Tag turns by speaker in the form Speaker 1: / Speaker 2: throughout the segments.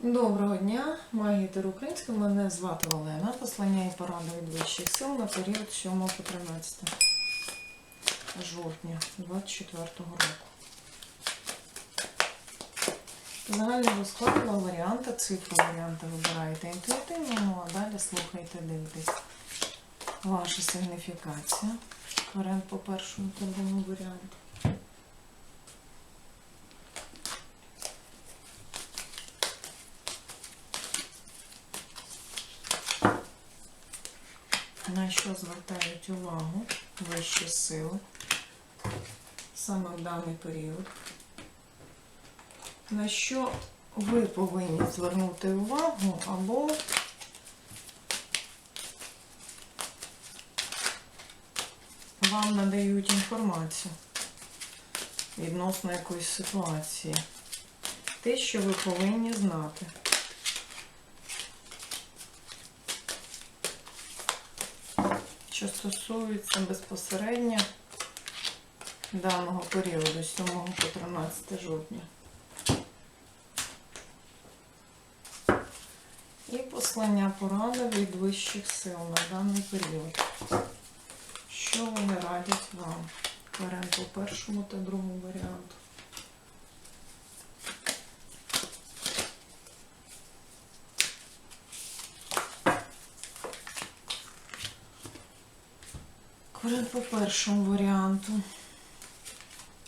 Speaker 1: Доброго дня, магітер українською. Мене звати Олена. Послання і поради від вищих сил на період 7 по 13 жовтня 24 року. Загальний розклад два варіанти, цифру варіанти вибираєте інтуїтивно, ну а далі слухайте, дивитесь. Ваша сигніфікація. Варіант по першому другому варіанту. На що звертають увагу вищі сили саме в даний період? На що ви повинні звернути увагу або вам надають інформацію відносно якоїсь ситуації. Те, що ви повинні знати. Що стосується безпосередньо даного періоду 7 по 13 жовтня. І послання порада від вищих сил на даний період. Що вони радять вам? Беремо по першому та другому варіанту. Корен по першому варіанту.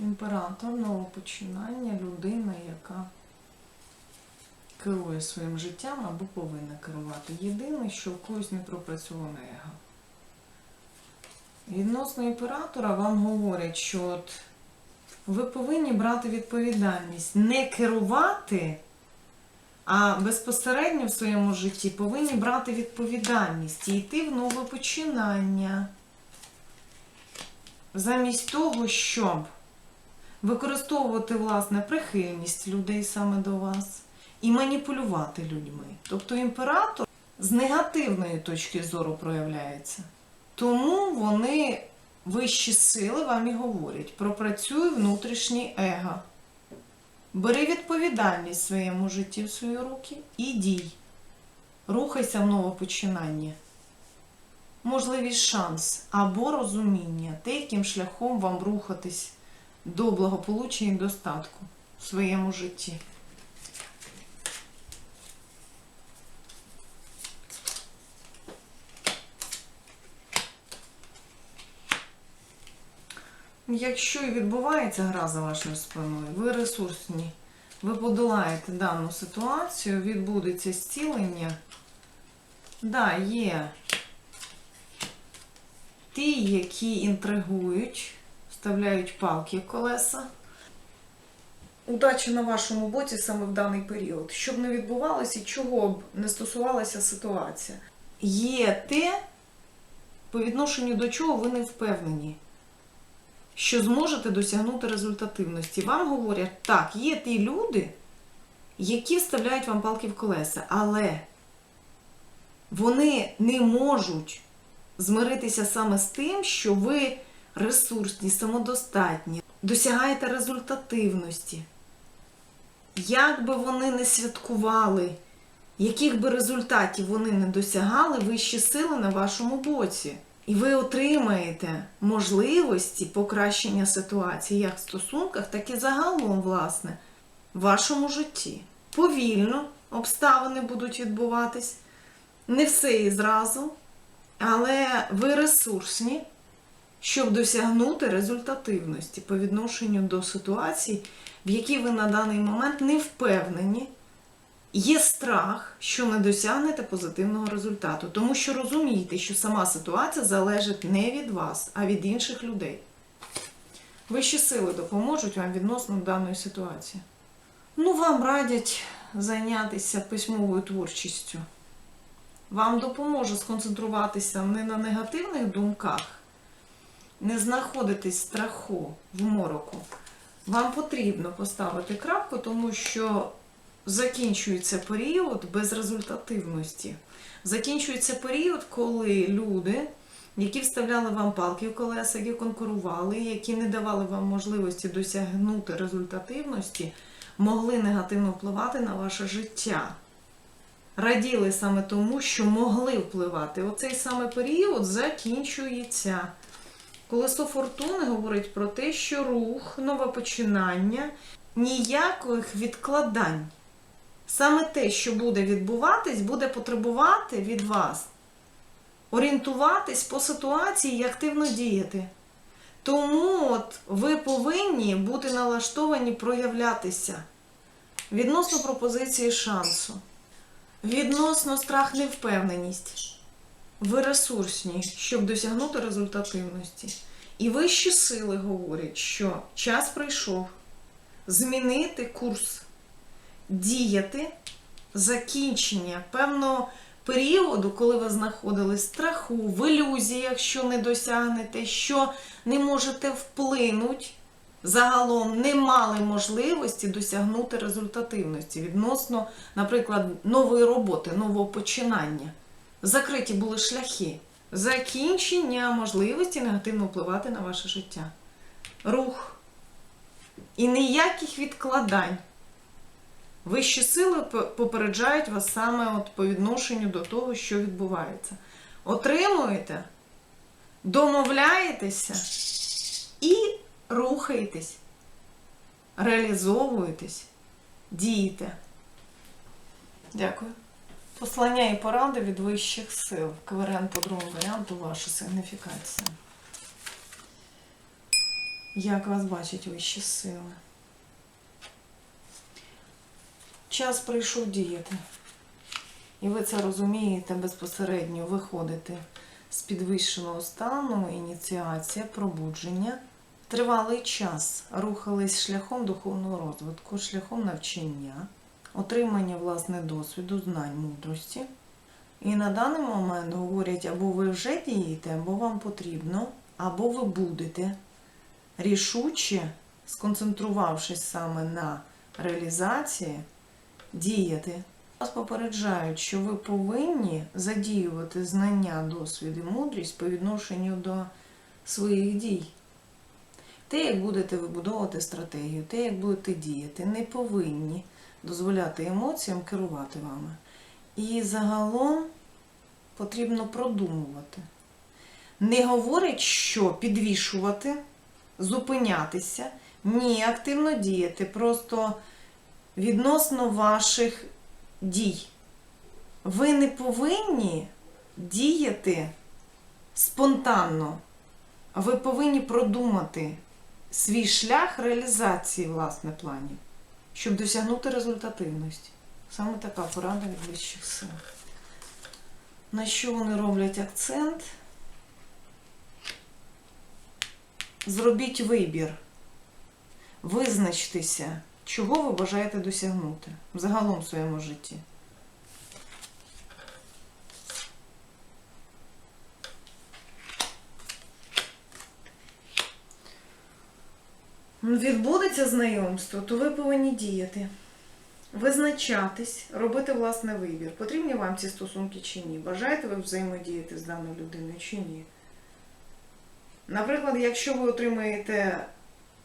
Speaker 1: Імператор нового починання, людина, яка керує своїм життям або повинна керувати. Єдине, що в когось не пропрацьоване его. Відносно імператора вам говорять, що от ви повинні брати відповідальність, не керувати, а безпосередньо в своєму житті повинні брати відповідальність і йти в нове починання замість того, щоб використовувати власне прихильність людей саме до вас і маніпулювати людьми. Тобто імператор з негативної точки зору проявляється. Тому вони вищі сили вам і говорять: пропрацюй внутрішнє его. Бери відповідальність в своєму житті в свої руки і дій. Рухайся в нове починання можливість шанс або розуміння, те, яким шляхом вам рухатись до благополуччя і достатку в своєму житті. Якщо і відбувається гра за вашою спиною, ви ресурсні, ви подолаєте дану ситуацію, відбудеться зцілення. Да, є ті, які інтригують, вставляють палки в колеса. Удача на вашому боці саме в даний період. Щоб не відбувалося чого б не стосувалася ситуація. Є те, по відношенню до чого ви не впевнені, що зможете досягнути результативності. Вам говорять, так, є ті люди, які вставляють вам палки в колеса, але вони не можуть змиритися саме з тим, що ви ресурсні, самодостатні, досягаєте результативності. Як би вони не святкували, яких би результатів вони не досягали, вищі сили на вашому боці. І ви отримаєте можливості покращення ситуації як в стосунках, так і загалом, власне, в вашому житті. Повільно обставини будуть відбуватись. Не все і зразу, але ви ресурсні, щоб досягнути результативності по відношенню до ситуацій, в якій ви на даний момент не впевнені. Є страх, що не досягнете позитивного результату, тому що розумієте, що сама ситуація залежить не від вас, а від інших людей. Вищі сили допоможуть вам відносно даної ситуації. Ну, вам радять зайнятися письмовою творчістю. Вам допоможе сконцентруватися не на негативних думках, не знаходитись в страху в мороку. Вам потрібно поставити крапку, тому що закінчується період безрезультативності. Закінчується період, коли люди, які вставляли вам палки в колеса, які конкурували, які не давали вам можливості досягнути результативності, могли негативно впливати на ваше життя. Раділи саме тому, що могли впливати. Оцей саме період закінчується. Колесо фортуни говорить про те, що рух, нове починання, ніяких відкладань. Саме те, що буде відбуватись, буде потребувати від вас орієнтуватись по ситуації і активно діяти. Тому от ви повинні бути налаштовані проявлятися відносно пропозиції шансу, відносно страх невпевненість. Ви ресурсні, щоб досягнути результативності. І вищі сили говорять, що час прийшов змінити курс, діяти, закінчення певного періоду, коли ви знаходились в страху, в ілюзіях, що не досягнете, що не можете вплинути, загалом не мали можливості досягнути результативності відносно, наприклад, нової роботи, нового починання. Закриті були шляхи. Закінчення можливості негативно впливати на ваше життя. Рух. І ніяких відкладань. Вищі сили попереджають вас саме от по відношенню до того, що відбувається. Отримуєте, домовляєтеся і рухаєтесь, реалізовуєтесь, дієте. Дякую. Послання і поради від вищих сил. КВРН по другому варіанту ваша сигніфікація. Як вас бачать вищі сили? Час прийшов діяти. І ви це розумієте безпосередньо виходите з підвищеного стану, ініціація, пробудження. Тривалий час рухались шляхом духовного розвитку, шляхом навчання, отримання власне досвіду, знань, мудрості. І на даний момент говорять, або ви вже дієте, або вам потрібно, або ви будете рішуче, сконцентрувавшись саме на реалізації, діяти. Вас попереджають, що ви повинні задіювати знання, досвід і мудрість по відношенню до своїх дій. Те, як будете вибудовувати стратегію, те, як будете діяти, не повинні дозволяти емоціям керувати вами. І загалом потрібно продумувати. Не говорить, що підвішувати, зупинятися, ні, активно діяти. Просто відносно ваших дій. Ви не повинні діяти спонтанно, а ви повинні продумати свій шлях реалізації власне планів, щоб досягнути результативності. Саме така порада від вищих сил. На що вони роблять акцент? Зробіть вибір. Визначтеся, чого ви бажаєте досягнути загалом в своєму житті. Відбудеться знайомство, то ви повинні діяти, визначатись, робити власний вибір. Потрібні вам ці стосунки чи ні? Бажаєте ви взаємодіяти з даною людиною чи ні? Наприклад, якщо ви отримаєте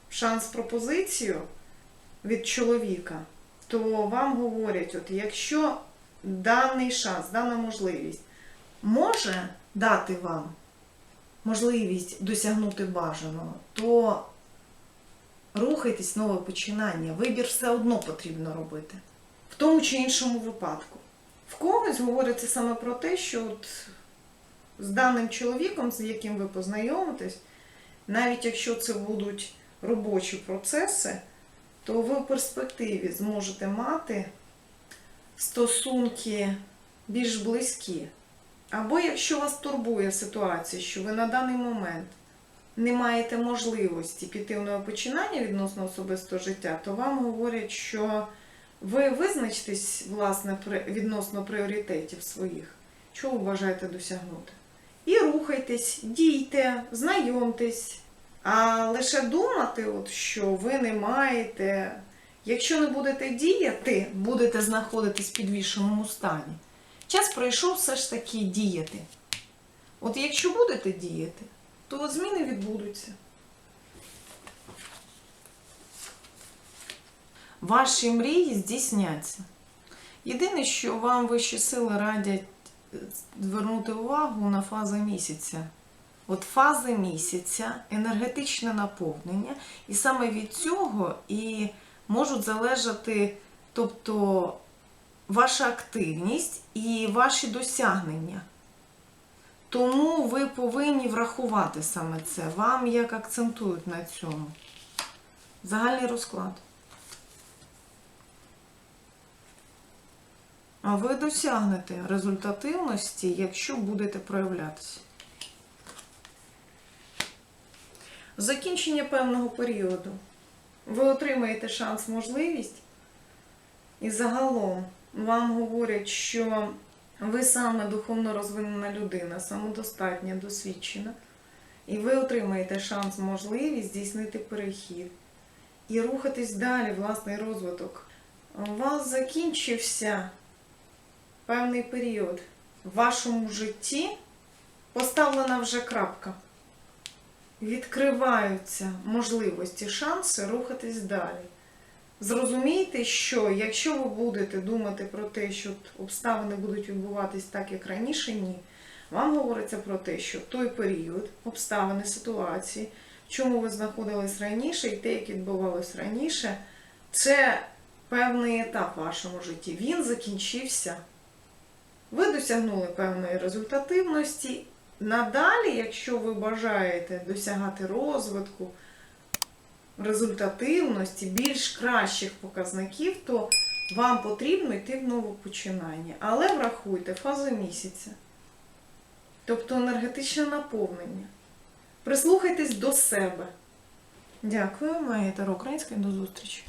Speaker 1: шанс пропозицію від чоловіка, то вам говорять, от якщо даний шанс, дана можливість може дати вам можливість досягнути бажаного, то рухайтесь нове починання. Вибір все одно потрібно робити. В тому чи іншому випадку. В когось говориться саме про те, що от з даним чоловіком, з яким ви познайомитесь, навіть якщо це будуть робочі процеси, то ви в перспективі зможете мати стосунки більш близькі. Або якщо вас турбує ситуація, що ви на даний момент не маєте можливості піти в починання відносно особистого життя, то вам говорять, що ви визначтесь власне відносно пріоритетів своїх, чого ви бажаєте досягнути. І рухайтесь, дійте, знайомтесь. А лише думати, от, що ви не маєте. Якщо не будете діяти, будете знаходитись в підвішеному стані. Час пройшов все ж таки діяти. От якщо будете діяти, то зміни відбудуться. ваші мрії здійсняться. Єдине, що вам вищі сили радять е, звернути увагу на фази місяця. От фази місяця, енергетичне наповнення, і саме від цього і можуть залежати, тобто, ваша активність і ваші досягнення. Тому ви повинні врахувати саме це. Вам як акцентують на цьому. Загальний розклад. А ви досягнете результативності, якщо будете проявлятися. Закінчення певного періоду. Ви отримаєте шанс, можливість, і загалом вам говорять, що ви саме духовно розвинена людина, самодостатня, досвідчена, і ви отримаєте шанс, можливість здійснити перехід і рухатись далі, власний розвиток. У вас закінчився певний період в вашому житті, поставлена вже крапка. Відкриваються можливості, шанси рухатись далі. Зрозумійте, що якщо ви будете думати про те, що обставини будуть відбуватись так, як раніше, ні. Вам говориться про те, що той період, обставини, ситуації, в чому ви знаходились раніше, і те, як відбувалось раніше, це певний етап в вашому житті. Він закінчився. Ви досягнули певної результативності. Надалі, якщо ви бажаєте досягати розвитку, результативності, більш кращих показників, то вам потрібно йти в нове починання. Але врахуйте фазу місяця, тобто енергетичне наповнення. Прислухайтесь до себе. Дякую, моя Таро Українська, до зустрічі.